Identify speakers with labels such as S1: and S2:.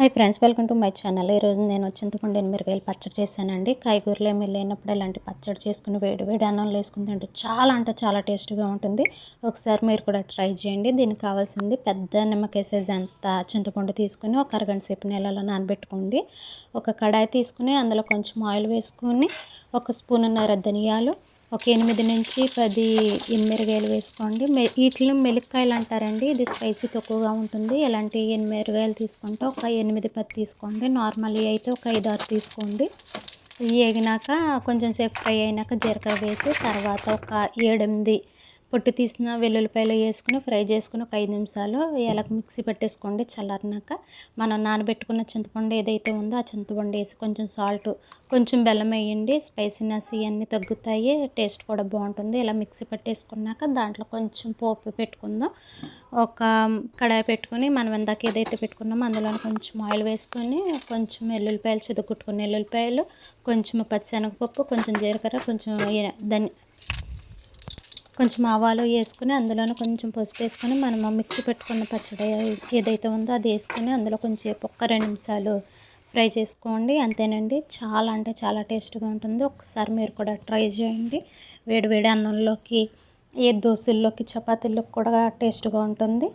S1: Hi friends welcome to my channel ఈరోజు నేను చింతపండు ఎనిమిది వేలు పచ్చడి చేశానండి. కాయగూరలు ఏమి లేనప్పుడు ఇలాంటి పచ్చడి చేసుకుని వేడి వేడి అన్నంలో వేసుకుని తింటే చాలా అంటే చాలా టేస్ట్గా ఉంటుంది. ఒకసారి మీరు కూడా ట్రై చేయండి. దీనికి కావాల్సింది పెద్ద నిమ్మకాయ సైజ్ అంత చింతపండు తీసుకుని ఒక అరగంట సేపు నీళ్ళలో నానబెట్టుకోండి. ఒక కడాయి తీసుకుని అందులో కొంచెం ఆయిల్ వేసుకొని ఒక స్పూన్ ఉన్నర ధనియాలు ఒక ఎనిమిది నుంచి పది ఎనిమిరగాయలు వేసుకోండి. మె వీటిని మెలిక్కాయలు అంటారండి. ఇది స్పైసీ తక్కువగా ఉంటుంది. ఇలాంటి ఎనిమిరగాయలు తీసుకుంటే ఒక ఎనిమిది పది తీసుకోండి. నార్మల్ అయితే ఒక ఐదు ఆరు తీసుకోండి. ఇవి వేగినాక కొంచెం సేపు ఫ్రై అయినాక జీలకర్ర వేసి తర్వాత ఒక ఏడెనిమిది పొట్టు తీసిన వెల్లుల్లిపాయలు వేసుకుని ఫ్రై చేసుకుని ఒక ఐదు నిమిషాలు ఇలా మిక్సీ పెట్టేసుకోండి చల్లారినాక. మనం నానబెట్టుకున్న చింతపండు ఏదైతే ఉందో ఆ చింతపండు వేసి కొంచెం సాల్ట్ కొంచెం బెల్లం వేయండి. స్పైసీనెస్ ఇవన్నీ తగ్గుతాయి టేస్ట్ కూడా బాగుంటుంది. ఇలా మిక్సీ పెట్టేసుకున్నాక దాంట్లో కొంచెం పోపు పెట్టుకుందాం. ఒక కడాయి పెట్టుకొని మనం ఇందాక ఏదైతే పెట్టుకున్నామో అందులో కొంచెం ఆయిల్ వేసుకొని కొంచెం ఎల్లుల్లిపాయలు చిదుకుట్టుకుని ఎల్లుల్లిపాయలు కొంచెం పచ్చిశనగపప్పు కొంచెం జీలకర్ర కొంచెం ధని కొంచెం ఆవాలు వేసుకుని అందులోనే కొంచెం పసుపు వేసుకొని మనం మిక్సీ పెట్టుకున్న పచ్చడి ఏదైతే ఉందో అది వేసుకొని అందులో కొంచెం ఒక్క రెండు నిమిషాలు ఫ్రై చేసుకోండి. అంతేనండి. చాలా అంటే చాలా టేస్ట్గా ఉంటుంది. ఒకసారి మీరు కూడా ట్రై చేయండి. వేడి వేడి అన్నంలోకి ఏ దోశల్లోకి చపాతీల్లోకి కూడా టేస్ట్గా ఉంటుంది.